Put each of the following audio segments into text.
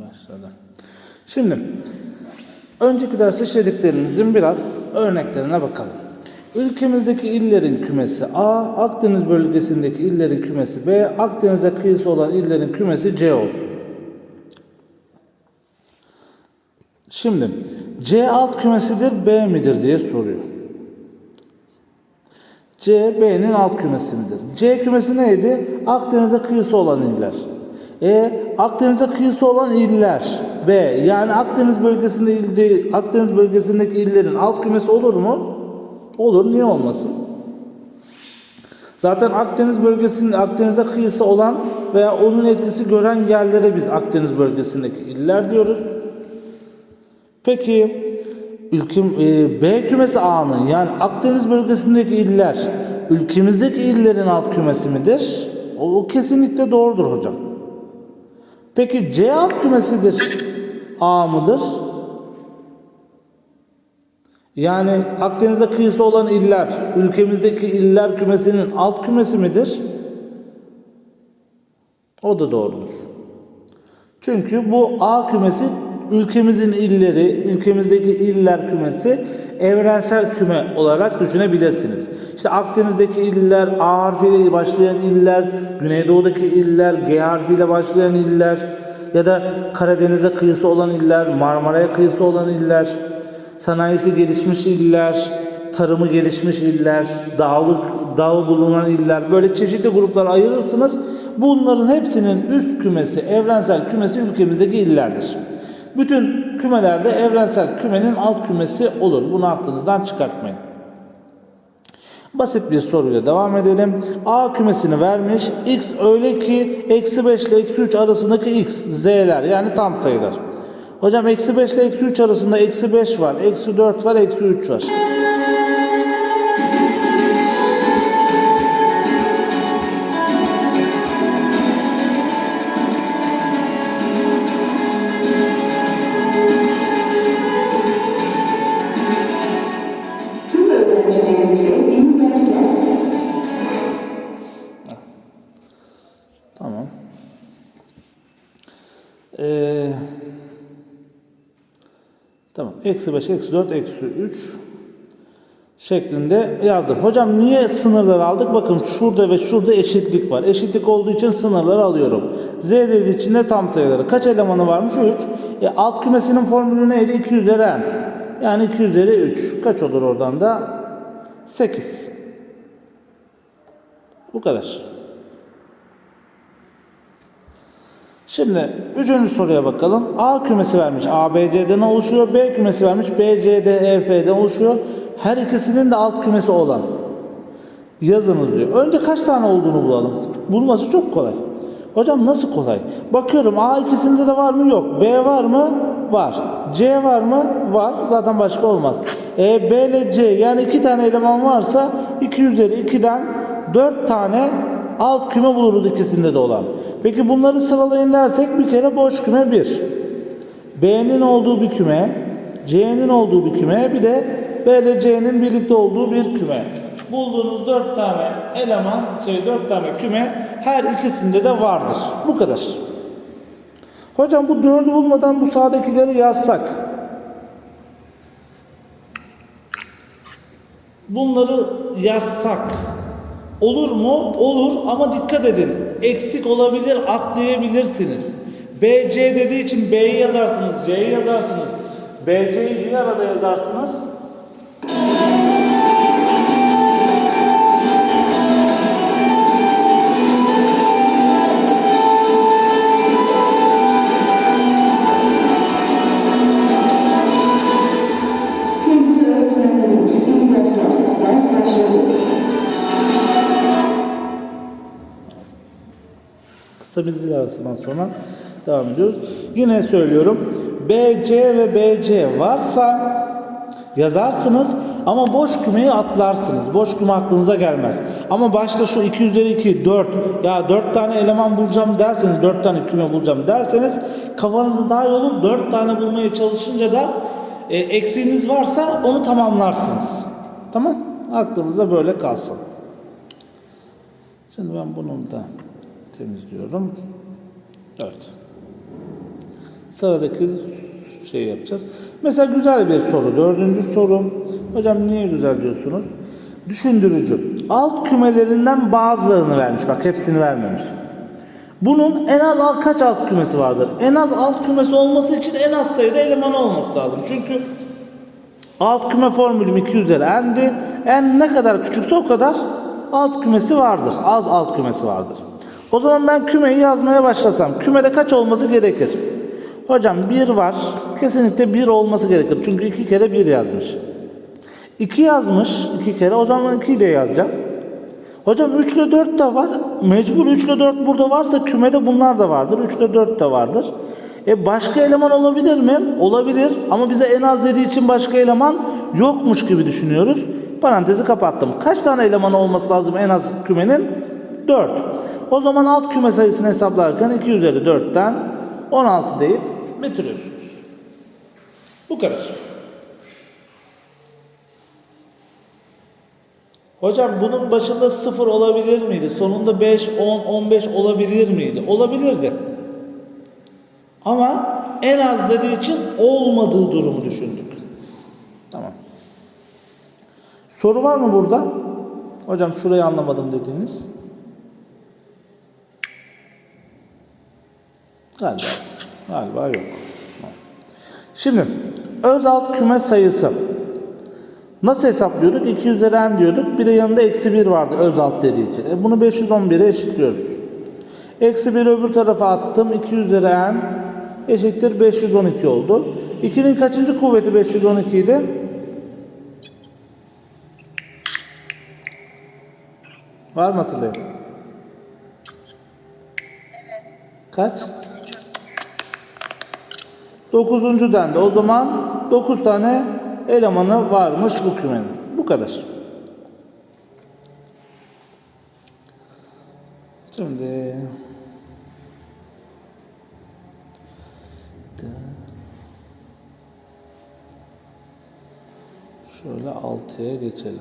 başladı. Şimdi önceki ders işlediklerinizin biraz örneklerine bakalım. Ülkemizdeki illerin kümesi A, Akdeniz bölgesindeki illerin kümesi B, Akdeniz'e kıyısı olan illerin kümesi C olsun. Şimdi C alt kümesidir B midir diye soruyor. C B'nin alt kümesi midir? C kümesi neydi? Akdeniz'e kıyısı olan iller. E Akdeniz'e kıyısı olan iller B yani Akdeniz bölgesinde ilde Akdeniz bölgesindeki illerin alt kümesi olur mu? Olur. Niye olmasın? Zaten Akdeniz bölgesinde Akdeniz'e kıyısı olan veya onun etkisi gören yerlere biz Akdeniz bölgesindeki iller diyoruz. Peki ülkem e, B kümesi A'nın yani Akdeniz bölgesindeki iller ülkemizdeki illerin alt kümesi midir? O, o kesinlikle doğrudur hocam. Peki C alt kümesidir A mıdır? Yani Akdeniz'e kıyısı olan iller ülkemizdeki iller kümesinin alt kümesi midir? O da doğrudur. Çünkü bu A kümesi ülkemizin illeri, ülkemizdeki iller kümesi evrensel küme olarak düşünebilirsiniz. İşte Akdeniz'deki iller, A harfiyle başlayan iller, Güneydoğu'daki iller, G harfiyle başlayan iller ya da Karadeniz'e kıyısı olan iller, Marmara'ya kıyısı olan iller, sanayisi gelişmiş iller, tarımı gelişmiş iller, dağlık, dağı bulunan iller böyle çeşitli gruplara ayırırsınız. Bunların hepsinin üst kümesi, evrensel kümesi ülkemizdeki illerdir. Bütün kümelerde evrensel kümenin alt kümesi olur. Bunu aklınızdan çıkartmayın. Basit bir soruyla devam edelim. A kümesini vermiş. X öyle ki eksi 5 ile eksi 3 arasındaki x, z'ler yani tam sayılar. Hocam eksi 5 ile eksi 3 arasında eksi 5 var, eksi 4 var, eksi 3 var. Eksi 5, eksi 4, eksi 3 şeklinde yazdım. Hocam niye sınırları aldık? Bakın şurada ve şurada eşitlik var. Eşitlik olduğu için sınırları alıyorum. Z dediği için de tam sayıları. Kaç elemanı varmış? 3. E, alt kümesinin formülü neydi? 2 üzeri n. Yani 2 üzeri 3. Kaç olur oradan da? 8. Bu kadar. Şimdi üçüncü soruya bakalım. A kümesi vermiş. A, B, C'den oluşuyor. B kümesi vermiş. B, C, D, E, F'den oluşuyor. Her ikisinin de alt kümesi olan. Yazınız diyor. Önce kaç tane olduğunu bulalım. Bulması çok kolay. Hocam nasıl kolay? Bakıyorum A ikisinde de var mı? Yok. B var mı? Var. C var mı? Var. Zaten başka olmaz. E, B ile C yani iki tane eleman varsa 2 üzeri 2'den 4 tane alt küme buluruz ikisinde de olan. Peki bunları sıralayın dersek bir kere boş küme 1. B'nin olduğu bir küme, C'nin olduğu bir küme, bir de B ile C'nin birlikte olduğu bir küme. Bulduğunuz 4 tane eleman, şey 4 tane küme her ikisinde de vardır. Bu kadar. Hocam bu 4'ü bulmadan bu sağdakileri yazsak. Bunları yazsak olur mu? Olur ama dikkat edin. Eksik olabilir, atlayabilirsiniz. BC dediği için B'yi yazarsınız, C'yi yazarsınız. BC'yi bir arada yazarsınız. Zil arasından sonra devam ediyoruz. Yine söylüyorum. BC ve BC varsa yazarsınız ama boş kümeyi atlarsınız. Boş küme aklınıza gelmez. Ama başta şu 2 üzeri 2 4 ya 4 tane eleman bulacağım derseniz 4 tane küme bulacağım derseniz kafanızda daha iyi olur. 4 tane bulmaya çalışınca da e, eksiğiniz varsa onu tamamlarsınız. Tamam? Aklınızda böyle kalsın. Şimdi ben bunu da temizliyorum. 4. Sıradaki şey yapacağız. Mesela güzel bir soru. Dördüncü soru. Hocam niye güzel diyorsunuz? Düşündürücü. Alt kümelerinden bazılarını vermiş. Bak hepsini vermemiş. Bunun en az kaç alt kümesi vardır? En az alt kümesi olması için en az sayıda elemanı olması lazım. Çünkü alt küme formülüm 2 üzeri n'di. n ne kadar küçükse o kadar alt kümesi vardır. Az alt kümesi vardır. O zaman ben kümeyi yazmaya başlasam kümede kaç olması gerekir? Hocam 1 var. Kesinlikle 1 olması gerekir. Çünkü 2 kere 1 yazmış. 2 yazmış 2 kere. O zaman 2 de yazacağım. Hocam 3 ile 4 de var. Mecbur 3 ile 4 burada varsa kümede bunlar da vardır. 3 ile 4 de vardır. E başka eleman olabilir mi? Olabilir ama bize en az dediği için başka eleman yokmuş gibi düşünüyoruz. Parantezi kapattım. Kaç tane eleman olması lazım en az kümenin? 4. O zaman alt küme sayısını hesaplarken 2 üzeri 4'ten 16 deyip bitiriyorsunuz. Bu kadar. Hocam bunun başında 0 olabilir miydi? Sonunda 5, 10, 15 olabilir miydi? Olabilirdi. Ama en az dediği için olmadığı durumu düşündük. Tamam. Soru var mı burada? Hocam şurayı anlamadım dediğiniz. Galiba. Galiba yok. Şimdi öz alt küme sayısı. Nasıl hesaplıyorduk? 2 üzeri n diyorduk. Bir de yanında eksi 1 vardı öz alt dediği için. E bunu 511'e eşitliyoruz. Eksi 1 öbür tarafa attım. 2 üzeri n eşittir 512 oldu. 2'nin kaçıncı kuvveti 512 idi? Var mı hatırlayan? Kaç? Dokuzuncu dendi. O zaman 9 tane elemanı varmış bu kümenin. Bu kadar. Şimdi şöyle 6'ya geçelim.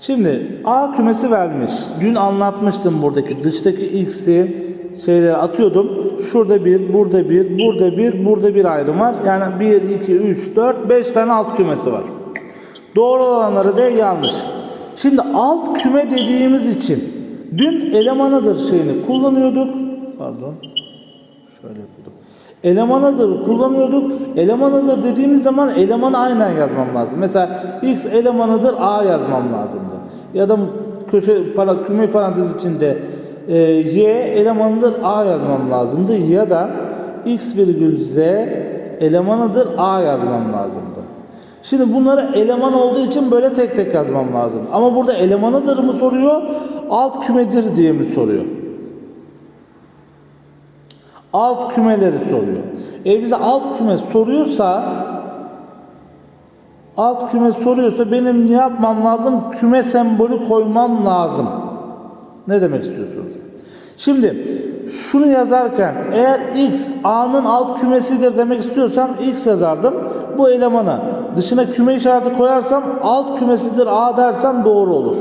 Şimdi A kümesi vermiş. Dün anlatmıştım buradaki dıştaki x'i şeyleri atıyordum. Şurada bir, burada bir, burada bir, burada bir ayrım var. Yani 1, 2, 3, 4, 5 tane alt kümesi var. Doğru olanları da yanlış. Şimdi alt küme dediğimiz için dün elemanıdır şeyini kullanıyorduk. Pardon. Şöyle yapıyorduk. Elemanıdır kullanıyorduk. Elemanıdır dediğimiz zaman elemanı aynen yazmam lazım. Mesela x elemanıdır a yazmam lazımdı. Ya da köşe para, küme parantez içinde e, y elemanıdır a yazmam lazımdı. Ya da x virgül z elemanıdır a yazmam lazımdı. Şimdi bunları eleman olduğu için böyle tek tek yazmam lazım. Ama burada elemanıdır mı soruyor, alt kümedir diye mi soruyor? alt kümeleri soruyor. E bize alt küme soruyorsa alt küme soruyorsa benim ne yapmam lazım? Küme sembolü koymam lazım. Ne demek istiyorsunuz? Şimdi şunu yazarken eğer x a'nın alt kümesidir demek istiyorsam x yazardım. Bu elemanı dışına küme işareti koyarsam alt kümesidir a dersem doğru olur.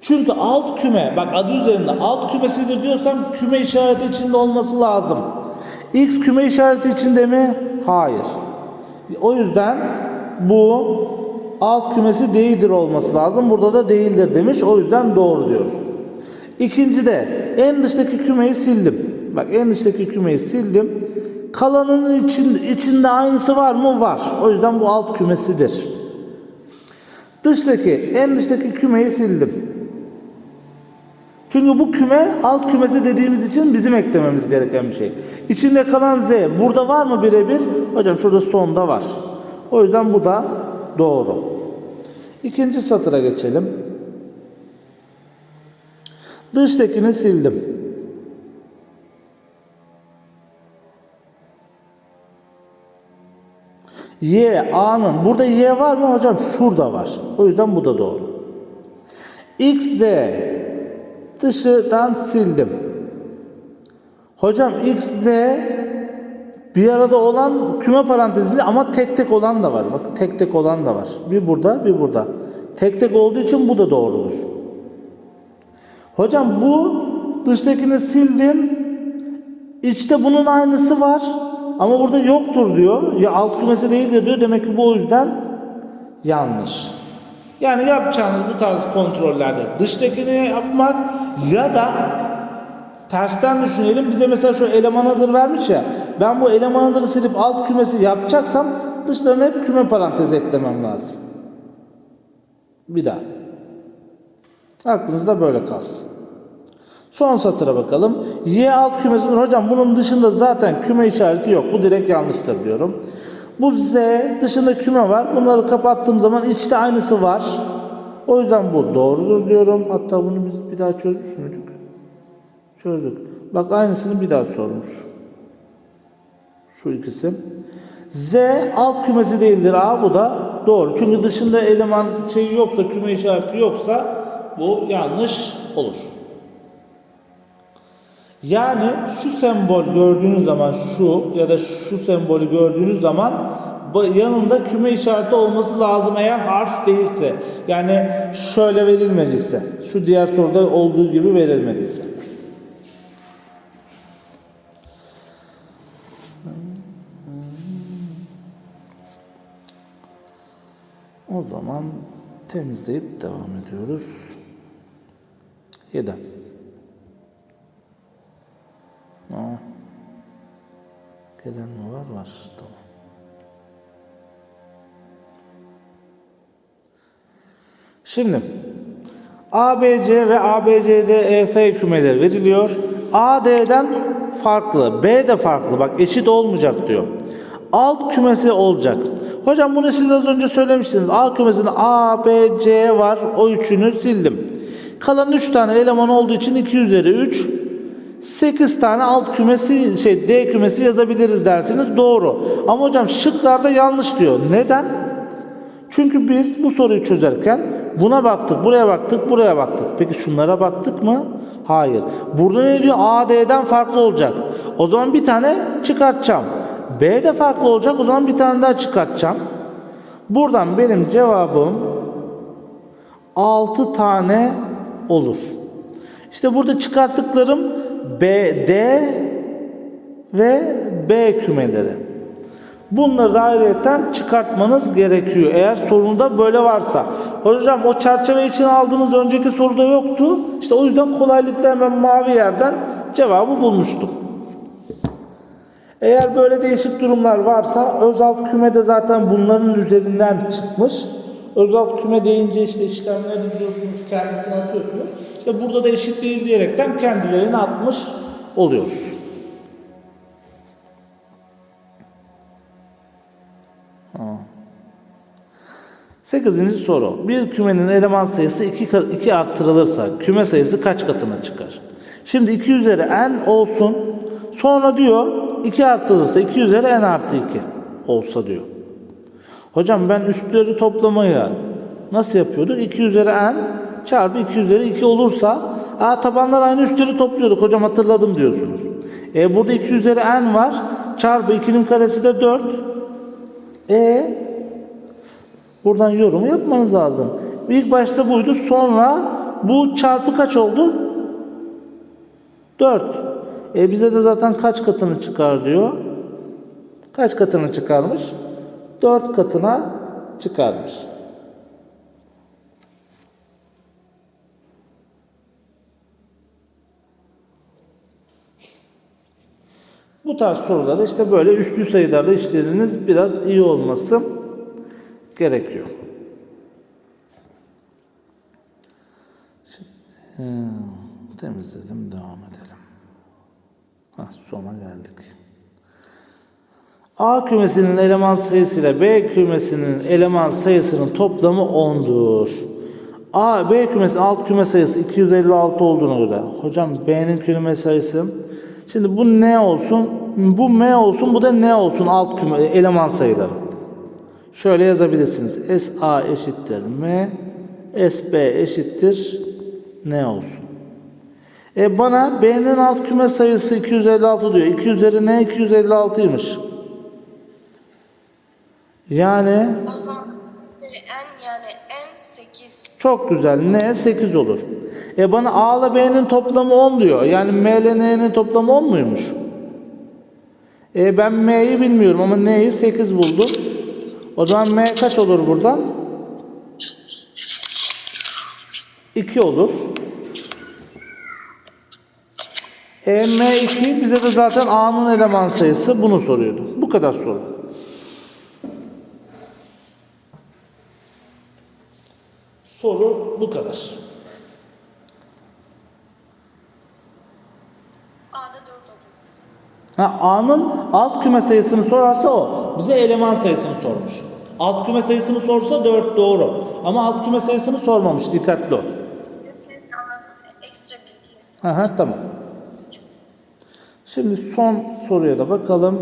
Çünkü alt küme, bak adı üzerinde alt kümesidir diyorsam küme işareti içinde olması lazım. X küme işareti içinde mi? Hayır. O yüzden bu alt kümesi değildir olması lazım. Burada da değildir demiş. O yüzden doğru diyoruz. İkinci de en dıştaki kümeyi sildim. Bak en dıştaki kümeyi sildim. Kalanının için, içinde aynısı var mı? Var. O yüzden bu alt kümesidir. Dıştaki, en dıştaki kümeyi sildim. Çünkü bu küme alt kümesi dediğimiz için bizim eklememiz gereken bir şey. İçinde kalan z burada var mı birebir? Hocam şurada sonda var. O yüzden bu da doğru. İkinci satıra geçelim. Dıştakini sildim. Y, A'nın. Burada Y var mı hocam? Şurada var. O yüzden bu da doğru. X, Z. Dışıdan sildim. Hocam X, Z bir arada olan küme parantezili ama tek tek olan da var. Bak tek tek olan da var. Bir burada, bir burada. Tek tek olduğu için bu da doğrudur. Hocam bu dıştakini sildim. İçte bunun aynısı var. Ama burada yoktur diyor. Ya alt kümesi değildir diyor. Demek ki bu o yüzden yanlış. Yani yapacağınız bu tarz kontrollerde dıştakini yapmak ya da tersten düşünelim. Bize mesela şu eleman adır vermiş ya. Ben bu eleman adırı silip alt kümesi yapacaksam dışlarına hep küme parantezi eklemem lazım. Bir daha. Aklınızda böyle kalsın. Son satıra bakalım. Y alt kümesidir. Hocam bunun dışında zaten küme işareti yok. Bu direkt yanlıştır diyorum. Bu Z dışında küme var. Bunları kapattığım zaman içte aynısı var. O yüzden bu doğrudur diyorum. Hatta bunu biz bir daha çözmüş müydük? Çözdük. Bak aynısını bir daha sormuş. Şu ikisi. Z alt kümesi değildir. A bu da doğru. Çünkü dışında eleman şeyi yoksa, küme işareti yoksa bu yanlış olur. Yani şu sembol gördüğünüz zaman şu ya da şu sembolü gördüğünüz zaman yanında küme işareti olması lazım eğer harf değilse. Yani şöyle verilmediyse. Şu diğer soruda olduğu gibi verilmediyse. O zaman temizleyip devam ediyoruz. 7. Aa. Gelen mi var? Var. Tamam. Şimdi ABC ve ABCD EF kümeleri veriliyor. AD'den farklı, B de farklı. Bak eşit olmayacak diyor. Alt kümesi olacak. Hocam bunu siz az önce söylemiştiniz. A kümesinde A, B, C var. O üçünü sildim. Kalan 3 tane eleman olduğu için 2 üzeri 3 8 tane alt kümesi şey D kümesi yazabiliriz dersiniz. Doğru. Ama hocam şıklarda yanlış diyor. Neden? Çünkü biz bu soruyu çözerken buna baktık, buraya baktık, buraya baktık. Peki şunlara baktık mı? Hayır. Burada ne diyor? A, D'den farklı olacak. O zaman bir tane çıkartacağım. B de farklı olacak. O zaman bir tane daha çıkartacağım. Buradan benim cevabım 6 tane olur. İşte burada çıkarttıklarım B, D ve B kümeleri. Bunları da ayrıyeten çıkartmanız gerekiyor. Eğer sorunda böyle varsa. Hocam o çerçeve için aldığınız önceki soruda yoktu. İşte o yüzden kolaylıkla hemen mavi yerden cevabı bulmuştum. Eğer böyle değişik durumlar varsa özalt küme de zaten bunların üzerinden çıkmış. Özalt küme deyince işte işlemleri diyorsunuz, kendisini atıyorsunuz. İşte burada da eşit değil diyerekten kendilerini atmış oluyoruz. Sekizinci soru. Bir kümenin eleman sayısı 2 2 arttırılırsa küme sayısı kaç katına çıkar? Şimdi 2 üzeri n olsun. Sonra diyor 2 arttırılırsa 2 üzeri n artı 2 olsa diyor. Hocam ben üstleri toplamayı nasıl yapıyorduk? 2 üzeri n çarpı 2 üzeri 2 olursa Aa, tabanlar aynı üstleri topluyorduk hocam hatırladım diyorsunuz. E, burada 2 üzeri n var. Çarpı 2'nin karesi de 4. E Buradan yorumu yapmanız lazım. İlk başta buydu. Sonra bu çarpı kaç oldu? 4. E bize de zaten kaç katını çıkar diyor. Kaç katını çıkarmış? 4 katına çıkarmış. Bu tarz sorularda işte böyle üstlü sayılarla işleriniz biraz iyi olması gerekiyor. Şimdi hmm, temizledim devam edelim. Ha, sona geldik. A kümesinin eleman sayısı ile B kümesinin eleman sayısının toplamı 10'dur. A, B kümesinin alt küme sayısı 256 olduğuna göre. Hocam B'nin küme sayısı. Şimdi bu ne olsun? Bu M olsun, bu da ne olsun alt küme eleman sayıları. Şöyle yazabilirsiniz. SA eşittir M, SB eşittir ne olsun. E bana B'nin alt küme sayısı 256 diyor. 2 üzeri ne? 256'ymış. Yani O zaman n yani n 8. çok güzel. Ne? 8 olur. E bana A ile B'nin toplamı 10 diyor. Yani M ile N'nin toplamı 10 muymuş? E ben M'yi bilmiyorum ama N'yi 8 buldum. O zaman M kaç olur buradan? 2 olur. E M2 bize de zaten A'nın eleman sayısı bunu soruyordu. Bu kadar soru. Soru bu kadar. A'da 4 olur. Ha, A'nın alt küme sayısını sorarsa o. Bize eleman sayısını sormuş. Alt küme sayısını sorsa 4 doğru. Ama alt küme sayısını sormamış. Dikkatli ol. Anladım. Ekstra bilgi. Aha, tamam. Şimdi son soruya da bakalım.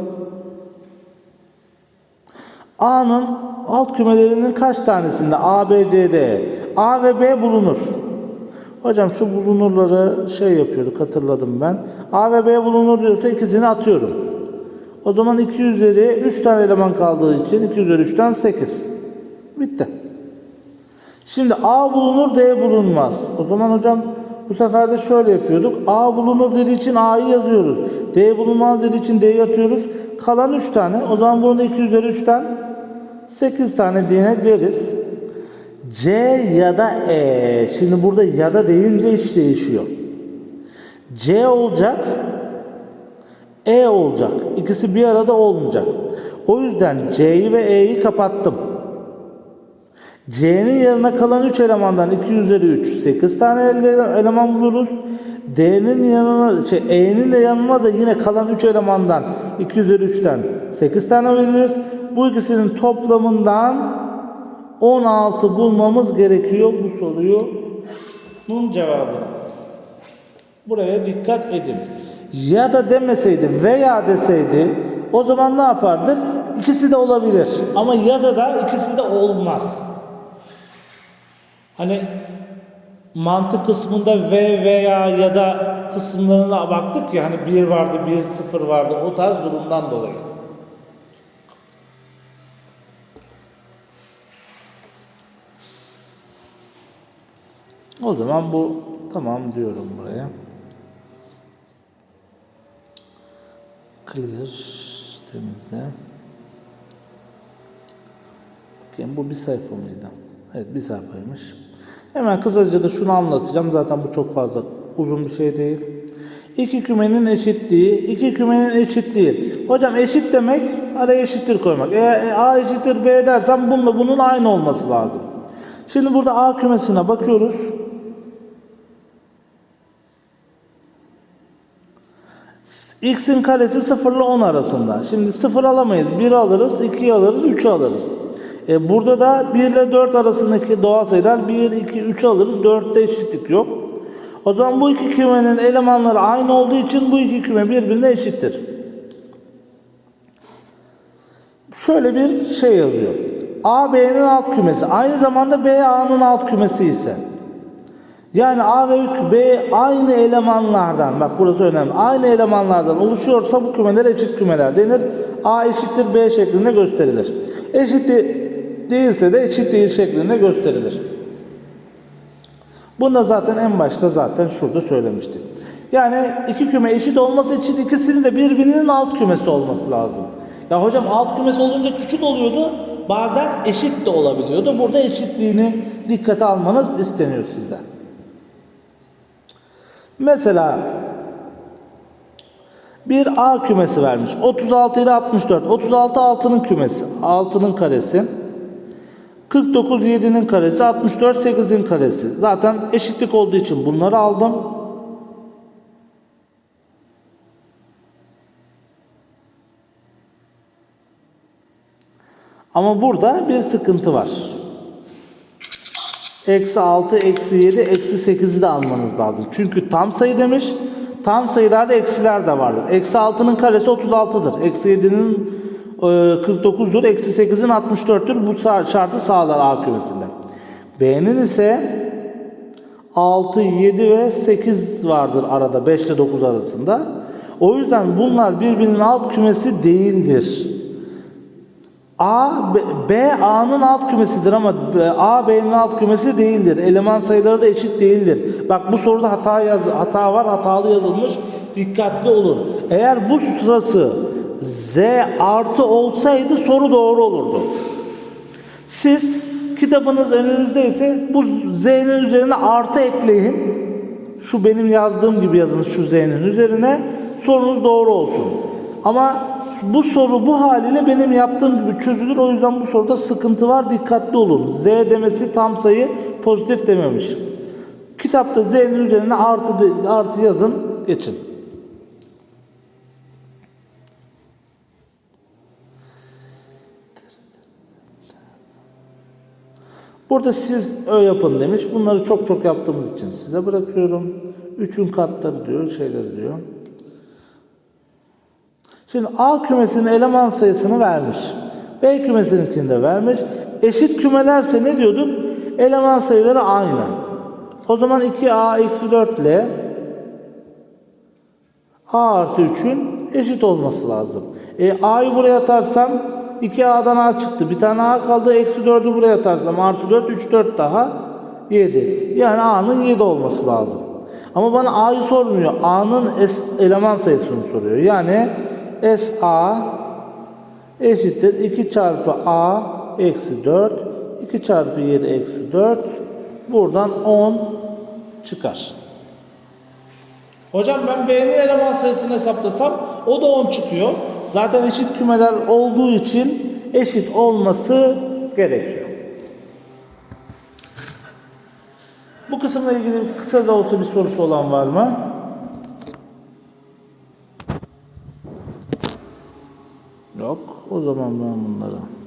A'nın alt kümelerinin kaç tanesinde A, B, C, D, A ve B bulunur? Hocam şu bulunurları şey yapıyorduk hatırladım ben. A ve B bulunur diyorsa ikisini atıyorum. O zaman 2 üzeri 3 tane eleman kaldığı için 2 üzeri 3'ten 8. Bitti. Şimdi A bulunur, D bulunmaz. O zaman hocam bu sefer de şöyle yapıyorduk. A bulunur dediği için A'yı yazıyoruz. D bulunmaz dediği için D'yi atıyoruz. Kalan 3 tane. O zaman bunu da 2 üzeri 3'ten 8 tane diye deriz. C ya da E. Şimdi burada ya da deyince iş değişiyor. C olacak. E olacak. İkisi bir arada olmayacak. O yüzden C'yi ve E'yi kapattım. C'nin yanına kalan 3 elemandan 2 üzeri 3 8 tane ele- eleman buluruz. D'nin yanına şey E'nin de yanına da yine kalan 3 elemandan 2 üzeri 3'ten 8 tane veririz. Bu ikisinin toplamından 16 bulmamız gerekiyor bu sorunun cevabını. Buraya dikkat edin. Ya da demeseydi veya deseydi o zaman ne yapardık? İkisi de olabilir. Ama ya da da ikisi de olmaz. Hani mantık kısmında ve veya ya da kısımlarına baktık ya hani bir vardı bir sıfır vardı o tarz durumdan dolayı. O zaman bu tamam diyorum buraya. Clear temizle. Bakayım bu bir sayfa mıydı? Evet bir sayfaymış. Hemen kısaca da şunu anlatacağım. Zaten bu çok fazla uzun bir şey değil. İki kümenin eşitliği, iki kümenin eşitliği. Hocam eşit demek araya eşittir koymak. Eğer A eşittir B dersem bununla bunun aynı olması lazım. Şimdi burada A kümesine bakıyoruz. X'in karesi 0 ile 10 arasında. Şimdi 0 alamayız. 1 alırız, 2 alırız, 3 alırız. E burada da 1 ile 4 arasındaki doğal sayılar 1, 2, 3 alırız. 4'te eşitlik yok. O zaman bu iki kümenin elemanları aynı olduğu için bu iki küme birbirine eşittir. Şöyle bir şey yazıyor. A B'nin alt kümesi aynı zamanda B A'nın alt kümesi ise yani A ve B aynı elemanlardan bak burası önemli. Aynı elemanlardan oluşuyorsa bu kümeler eşit kümeler denir. A eşittir B şeklinde gösterilir. Eşit de- değilse de eşit değil şeklinde gösterilir. Bunu da zaten en başta zaten şurada söylemiştik. Yani iki küme eşit olması için ikisinin de birbirinin alt kümesi olması lazım. Ya hocam alt kümesi olunca küçük oluyordu. Bazen eşit de olabiliyordu. Burada eşitliğini dikkate almanız isteniyor sizden. Mesela bir A kümesi vermiş. 36 ile 64. 36 6'nın kümesi. 6'nın karesi. 49 7'nin karesi. 64 8'in karesi. Zaten eşitlik olduğu için bunları aldım. Ama burada bir sıkıntı var. Eksi 6, eksi 7, eksi 8'i de almanız lazım. Çünkü tam sayı demiş. Tam sayılarda eksiler de vardır. Eksi 6'nın karesi 36'dır. Eksi 7'nin e, 49'dur. Eksi 8'in 64'tür. Bu şartı sağlar A kümesinde. B'nin ise 6, 7 ve 8 vardır arada. 5 ile 9 arasında. O yüzden bunlar birbirinin alt kümesi değildir. A, B, B A'nın alt kümesidir ama A B'nin alt kümesi değildir. Eleman sayıları da eşit değildir. Bak bu soruda hata yaz hata var, hatalı yazılmış. Dikkatli olun. Eğer bu sırası Z artı olsaydı soru doğru olurdu. Siz kitabınız önünüzdeyse bu Z'nin üzerine artı ekleyin. Şu benim yazdığım gibi yazın şu Z'nin üzerine. Sorunuz doğru olsun. Ama bu soru bu haliyle benim yaptığım gibi çözülür. O yüzden bu soruda sıkıntı var. Dikkatli olun. Z demesi tam sayı pozitif dememiş. Kitapta Z'nin üzerine artı, artı yazın. Geçin. Burada siz ö yapın demiş. Bunları çok çok yaptığımız için size bırakıyorum. Üçün katları diyor, şeyler diyor. Şimdi A kümesinin eleman sayısını vermiş. B kümesininkini de vermiş. Eşit kümelerse ne diyorduk? Eleman sayıları aynı. O zaman 2A eksi 4 ile A artı 3'ün eşit olması lazım. E, A'yı buraya atarsam 2A'dan A çıktı. Bir tane A kaldı. Eksi 4'ü buraya atarsam artı 4, 3, 4 daha 7. Yani A'nın 7 olması lazım. Ama bana A'yı sormuyor. A'nın es- eleman sayısını soruyor. Yani SA eşittir 2 çarpı A eksi 4. 2 çarpı 7 eksi 4. Buradan 10 çıkar. Hocam ben B'nin eleman sayısını hesaplasam o da 10 çıkıyor. Zaten eşit kümeler olduğu için eşit olması gerekiyor. Bu kısımla ilgili kısa da olsa bir sorusu olan var mı? Yok. O zaman ben bunları